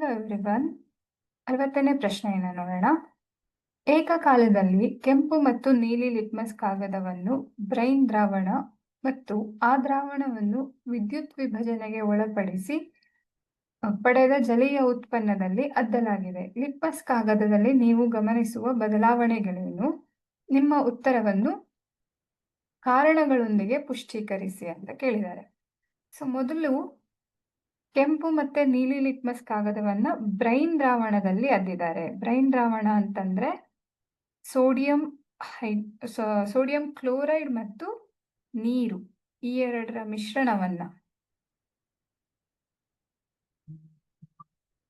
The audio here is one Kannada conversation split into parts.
ಹಲೋ ಎವ್ರಿವನ್ ಅರವತ್ತನೇ ಪ್ರಶ್ನೆಯನ್ನು ನೋಡೋಣ. ಏಕಕಾಲದಲ್ಲಿ ಕೆಂಪು ಮತ್ತು ನೀಲಿ ಲಿಟ್ಮಸ್ ಕಾಗದವನ್ನು ಬ್ರೈನ್ ದ್ರಾವಣ ಮತ್ತು ಆ ದ್ರಾವಣವನ್ನು ವಿದ್ಯುತ್ ವಿಭಜನೆಗೆ ಒಳಪಡಿಸಿ ಪಡೆದ ಜಲೀಯ ಉತ್ಪನ್ನದಲ್ಲಿ ಅದ್ದಲಾಗಿದೆ. ಲಿಟ್ಮಸ್ ಕಾಗದದಲ್ಲಿ ನೀವು ಗಮನಿಸುವ ಬದಲಾವಣೆಗಳೇನು? ನಿಮ್ಮ ಉತ್ತರವನ್ನು ಕಾರಣಗಳೊಂದಿಗೆ ಪುಷ್ಟೀಕರಿಸಿ ಅಂತ ಕೇಳಿದ್ದಾರೆ. ಸೊ ಮೊದಲು ಕೆಂಪು ಮತ್ತೆ ನೀಲಿ ಲಿಟ್ಮಸ್ ಕಾಗದವನ್ನ ಬ್ರೈನ್ ದ್ರಾವಣದಲ್ಲಿ ಅದ್ದಿದ್ದಾರೆ. ಬ್ರೈನ್ ದ್ರಾವಣ ಅಂತಂದ್ರೆ ಸೋಡಿಯಂ ಹೈ ಸೋಡಿಯಂ ಕ್ಲೋರೈಡ್ ಮತ್ತು ನೀರು ಈ ಎರಡರ ಮಿಶ್ರಣವನ್ನ.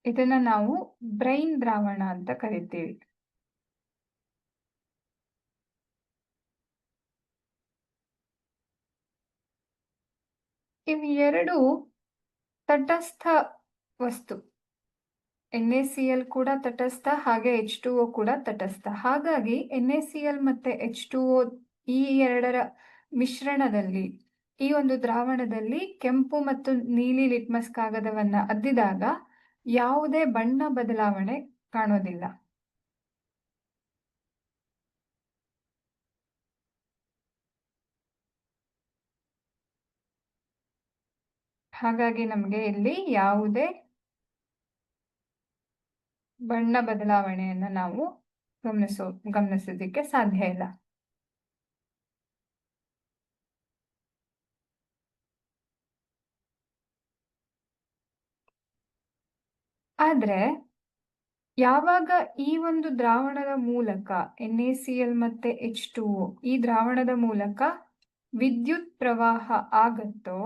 ಇದನ್ನ ನಾವು ಬ್ರೈನ್ ದ್ರಾವಣ ಅಂತ ಕರಿತೀವಿ. ಇವು ಎರಡು ತಟಸ್ಥ ವಸ್ತು. ಎನ್ ಎ ಸಿ ಎಲ್ ಕೂಡ ತಟಸ್ಥ, ಹಾಗೆ ಎಚ್ ಟು ಒ ಕೂಡ ತಟಸ್ಥ. ಹಾಗಾಗಿ ಎನ್ ಎ ಸಿ ಎಲ್ ಮತ್ತೆ ಎಚ್ ಟು ಒ ಈ ಎರಡರ ಮಿಶ್ರಣದಲ್ಲಿ, ಈ ಒಂದು ದ್ರಾವಣದಲ್ಲಿ ಕೆಂಪು ಮತ್ತು ನೀಲಿ ಲಿಟ್ಮಸ್ ಕಾಗದವನ್ನು ಅದ್ದಿದಾಗ ಯಾವುದೇ ಬಣ್ಣ ಬದಲಾವಣೆ ಕಾಣೋದಿಲ್ಲ. ಹಾಗಾಗಿ ನಮಗೆ ಇಲ್ಲಿ ಯಾವುದೇ ಬಣ್ಣ ಬದಲಾವಣೆಯನ್ನ ನಾವು ಗಮನಿಸೋ, ಗಮನಿಸೋದಿಕ್ಕೆ ಸಾಧ್ಯ ಇಲ್ಲ. ಆದ್ರೆ ಯಾವಾಗ ಈ ಒಂದು ದ್ರಾವಣದ ಮೂಲಕ ಎನ್ ಎ ಸಿ ಎಲ್ ಮತ್ತೆ ಎಚ್ ಟು ಈ ದ್ರಾವಣದ ಮೂಲಕ ವಿದ್ಯುತ್ ಪ್ರವಾಹ ಆಗತ್ತೋ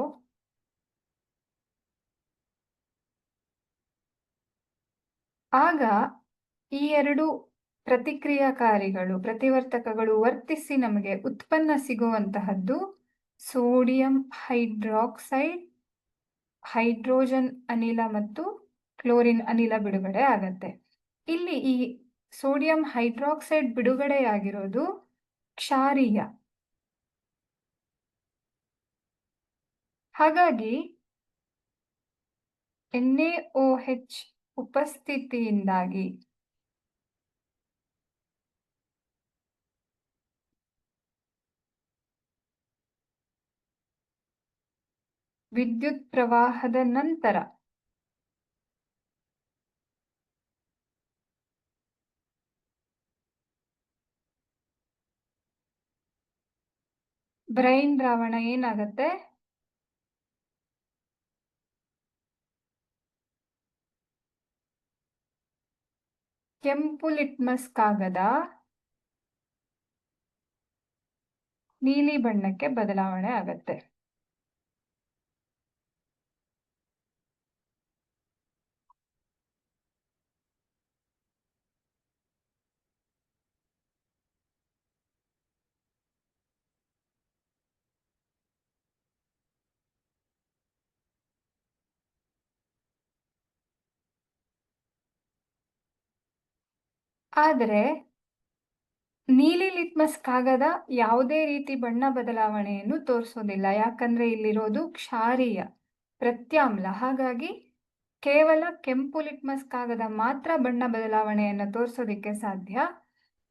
ಆಗ ಈ ಎರಡು ಪ್ರತಿಕ್ರಿಯಾಕಾರಿಗಳು, ಪ್ರತಿವರ್ತಕಗಳು ವರ್ತಿಸಿ ನಮಗೆ ಉತ್ಪನ್ನ ಸಿಗುವಂತಹದ್ದು ಸೋಡಿಯಂ ಹೈಡ್ರಾಕ್ಸೈಡ್, ಹೈಡ್ರೋಜನ್ ಅನಿಲ ಮತ್ತು ಕ್ಲೋರಿನ್ ಅನಿಲ ಬಿಡುಗಡೆ ಆಗತ್ತೆ. ಇಲ್ಲಿ ಈ ಸೋಡಿಯಂ ಹೈಡ್ರಾಕ್ಸೈಡ್ ಬಿಡುಗಡೆಯಾಗಿರೋದು ಕ್ಷಾರೀಯ. ಹಾಗಾಗಿ ಎನ್ಎಒಎಚ್ ಉಪಸ್ಥಿತಿಯಿಂದಾಗಿ. ವಿದ್ಯುತ್ ಪ್ರವಾಹದ ನಂತರ. ಬ್ರೈನ್ ದ್ರಾವಣ ಏನಾಗತ್ತೆ? ಕೆಂಪು ಲಿಟ್ಮಸ್ ಕಾಗದ ನೀಲಿ ಬಣ್ಣಕ್ಕೆ ಬದಲಾವಣೆ ಆಗತ್ತೆ. ಆದರೆ ನೀಲಿ ಲಿಟ್ಮಸ್ ಕಾಗದ ಯಾವುದೇ ರೀತಿ ಬಣ್ಣ ಬದಲಾವಣೆಯನ್ನು ತೋರಿಸೋದಿಲ್ಲ. ಯಾಕಂದ್ರೆ ಇಲ್ಲಿರೋದು ಕ್ಷಾರೀಯ ಪ್ರತ್ಯಾಮ್ಲ. ಹಾಗಾಗಿ ಕೇವಲ ಕೆಂಪು ಲಿಟ್ಮಸ್ ಕಾಗದ ಮಾತ್ರ ಬಣ್ಣ ಬದಲಾವಣೆಯನ್ನು ತೋರಿಸೋದಿಕ್ಕೆ ಸಾಧ್ಯ.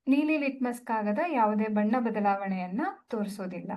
ನೀಲಿ ಲಿಟ್ಮಸ್ ಕಾಗದ ಯಾವುದೇ ಬಣ್ಣ ಬದಲಾವಣೆಯನ್ನ ತೋರಿಸೋದಿಲ್ಲ.